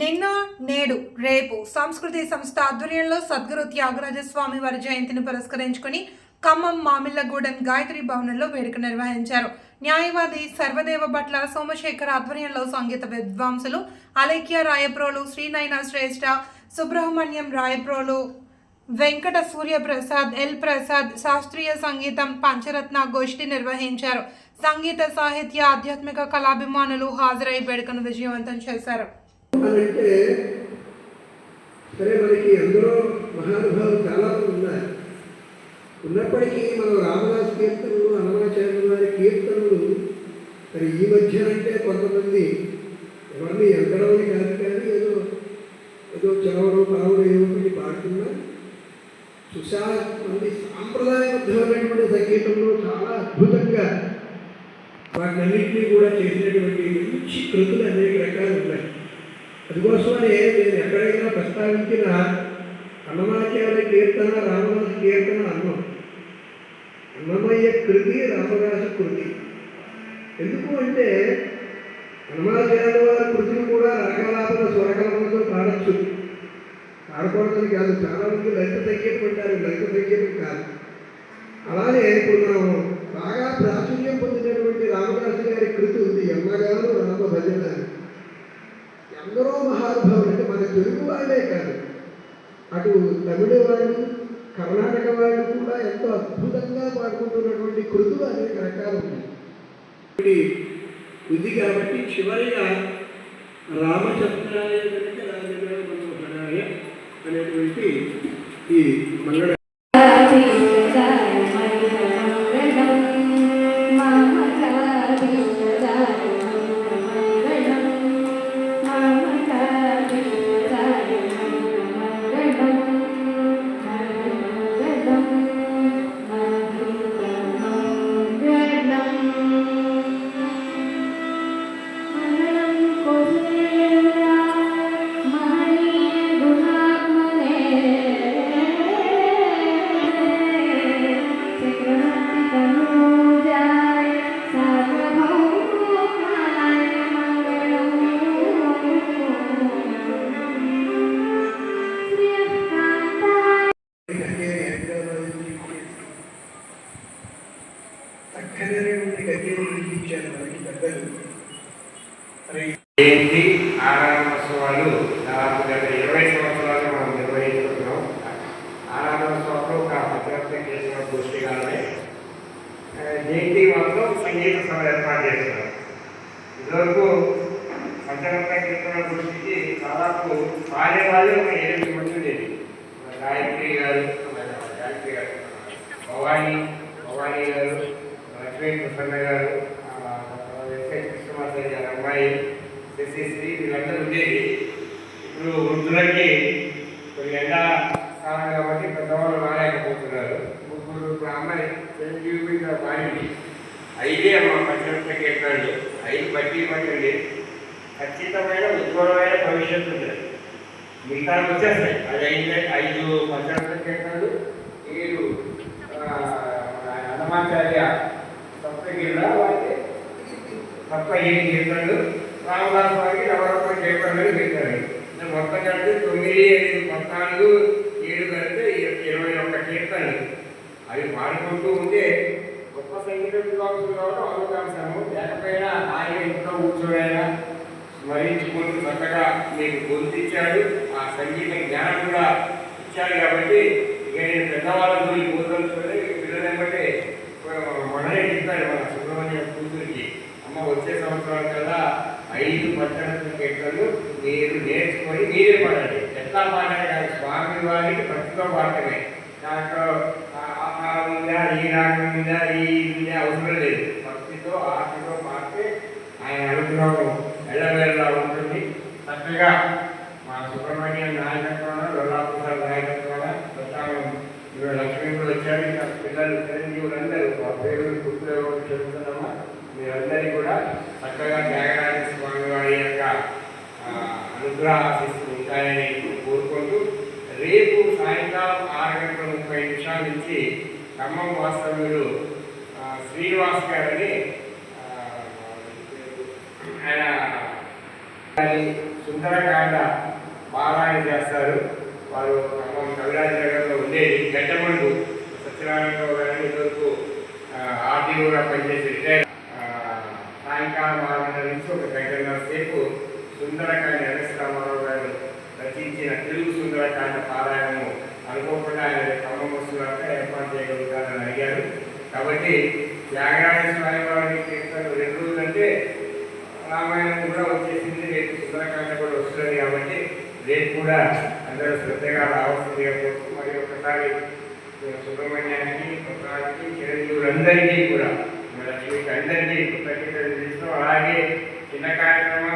నిన్న నేడు రేపు సంస్కృతి సంస్థ ఆధ్వర్యంలో సద్గురు త్యాగరాజ స్వామి వారి జయంతిని పురస్కరించుకుని ఖమ్మం మామిళ్ళగూడెం గాయత్రి భవనంలో వేడుక నిర్వహించారు. న్యాయవాది సర్వదేవ భట్ల సోమశేఖర్ ఆధ్వర్యంలో సంగీత విద్వాంసులు అలేఖ్య రాయప్రోలు శ్రీనయన శ్రేష్ఠ సుబ్రహ్మణ్యం రాయప్రోలు వెంకట సూర్యప్రసాద్ ఎల్ ప్రసాద్ శాస్త్రీయ సంగీతం పంచరత్న గోష్ఠి నిర్వహించారు. సంగీత సాహిత్య ఆధ్యాత్మిక కళాభిమానులు హాజరై వేడుకను విజయవంతం చేశారు. అంటే సరే మనకి ఎందరో మహానుభావులు చాలా ఉన్నారు. ఉన్నప్పటికీ మనం రామదాస్ కీర్తనలు హనుమాచార్యుల వారి కీర్తనలు మరి ఈ మధ్య అంటే కొంతమంది ఎవరిని ఎంతడమని కాదు కానీ ఏదో ఏదో చదవడం పావడం ఏదో ఒకటి పాడుతున్నా. సుశాంతి సాంప్రదాయబద్ధమైనటువంటి సంగీతంలో చాలా అద్భుతంగా వాటినన్నింటినీ కూడా చేసినటువంటి మంచి కృతులు అనేక రకాల అందుకోసమనే నేను ఎక్కడైనా ప్రస్తావించిన అన్నమాచార్య కీర్తన రామదాస కీర్తన అన్నం. అన్నమయ్య కృతి రామదాస కృతి. ఎందుకు అంటే హనుమాచార్య వారి కృతిని కూడా రాగలాపన స్వరకల్పనతో పాడచ్చు. పాడకూడదని కాదు చాలా మంది లలిత సంగీతం అంటారు లలిత సంగీతం కాదు అలానే ఇప్పుడు మనం బాగా ప్రాచుర్యం పొందినటువంటి రామదాసు గారి కృతి ఉంది అమ్మగారు రామ భజన అని. ఎందరో మహానుభావులు అంటే మన తెలుగు వాళ్ళే కాదు అటు తమిళ వాళ్ళు కర్ణాటక వాళ్ళు కూడా ఎంతో అద్భుతంగా పాడుకుంటున్నటువంటి కృతులు అనేక రకాలు ఉన్నాయి. ఇది ఉంది కాబట్టి చివరిగా రామచంద్రాయ కనుక రాజరాయ మనోహరాయ అనేటువంటి ఈ మంగళ జయంతి ఆరాధనోత్సవాలు దాదాపు గత ఇరవై సంవత్సరాలు మనం నిర్వహిస్తున్నాం ఆరాధనోత్సవాలు ఒక భద్రత చేసిన గోష్ఠిగానే జయంతి మాత్రం సంగీత సభ ఏర్పాటు చేస్తున్నారు ఇదివరకు పంచరత్న కీర్తన దృష్టికి దాదాపు వాళ్ళే వాళ్ళు ఒక ఏడు మంది ఉండేది. గాయత్రి గారు గాయత్రి గారు భవానీ భవానీ గారు లక్ష్మీ ప్రసన్న గారు కృష్ణమాచారి గారు అమ్మాయి శశిశ్రీ వీళ్ళందరూ ఉండేది. ఇప్పుడు వృద్ధులకి కొన్ని ఎండ కాలం కాబట్టి పెద్దవాళ్ళు రాలేకపోతున్నారు ముగ్గురు ఇప్పుడు అమ్మాయి చిరంజీవి మీద మారింది ఐదే మా పంచరత్న కీర్తనలు ఐదు బట్టి పట్టింది ఖచ్చితమైన ఉజ్వలమైన భవిష్యత్తు ఉంది. మిగతా వచ్చేస్తాయి. అది ఐదు ఐదు పంచరత్న కీర్తనలు ఏడు ఆ, హనుమాచార్య తప్ప ఏడు చేశాడు రామదాస్ వారికి నవరత్న కీర్తనలు పెట్టారు మొత్తం కలిపి తొమ్మిది ఐదు పద్నాలుగు ఏడు కలిపి ఇరవై ఒక్క కీర్తనలు అవి పాడుకుంటూ ఉంటే గొప్ప సంగీత విద్వాంసులు కావడం అవకాశము లేకపోయినా ఆయన ఇంట్లో కూర్చోడైనా స్మరించుకుంటూ చక్కగా మీకు గొంతిచ్చాడు ఆ సంగీత జ్ఞానం కూడా ఇచ్చాడు కాబట్టి ఇక నేను పెద్దవాళ్ళ గురించి కూర్చొని పిల్లలు బట్టి మొన్ననే చెప్పాడు మన సుబ్రహ్మణ్య కూతురికి అమ్మ వచ్చే సంవత్సరం కల్లా ఐదు పట్టణ కీర్తనలు మీరు నేర్చుకొని మీరే పడండి. ఎట్లా పాడాలి? స్వామి వారికి భక్తితో పాడటమే. దాంట్లో ఆ- ఉందా ఈ రాగం ఉందా ఈ ఉందా అవసరం లేదు. భక్తితో ఆశతో పాడితే ఆయన అనుగ్రహం ఎల్లవేళలా ఉంటుంది. చక్కగా మా సుబ్రహ్మణ్యం నాయకత్వాన లొల్లాప్రసాద్ నాయకత్వాన ప్రధానం ఇవాళ లక్ష్మీ కూడా వచ్చారు. ఇంకా పిల్లలు చక్కగా త్యాగరాజ స్వామి వారి యొక్క అనుగ్రహాశిస్తూ ఉంటాయని కోరుకుంటూ రేపు సాయంకాలం ఆరు గంటల ముప్పై నిమిషాల నుంచి ఖమ్మం వాస్తవ్యులు శ్రీనివాస్ గారని ఆయన సుందరకాండ పారాయణ చేస్తారు. వారు ఖమ్మం కవిరాజ నగర్లో ఉండేది. గడ్డమండు సత్యనారాయణరావు గారిని ఇదివరకు ఆర్డీఓగా పనిచేసి రిటైర్ సాయంకాలం ఆరున్నర నుంచి ఒక గంటన్నర సేపు సుందరకాండ ఎన్ఎస్ గారు రచించిన తెలుగు సుందరకాండ పారాయణము అనుకోకుండా ఆయన ఖమ్మం వస్తున్నట్టు ఏర్పాటు చేయగలుగుతారని అడిగారు. కాబట్టి త్యాగరాజ స్వామి వారి చేస్తారు రెండు రోజులంటే రామాయణం కూడా వచ్చేసింది రేపు సుందరకాండ కూడా వస్తుంది కాబట్టి రేపు కూడా అందరూ శ్రద్ధగా రావాల్సిందిగా కోరుతూ మరి ఒకసారి సుబ్రహ్మణ్యానికి కొత్తకి చిరంజీవులందరికీ కూడా మన లక్ష్మికి అందరికీ కృతజ్ఞతలు ಒಳಗೆ ಚಿನ್ನ ಕಾರ್ಯಕ್ರಮ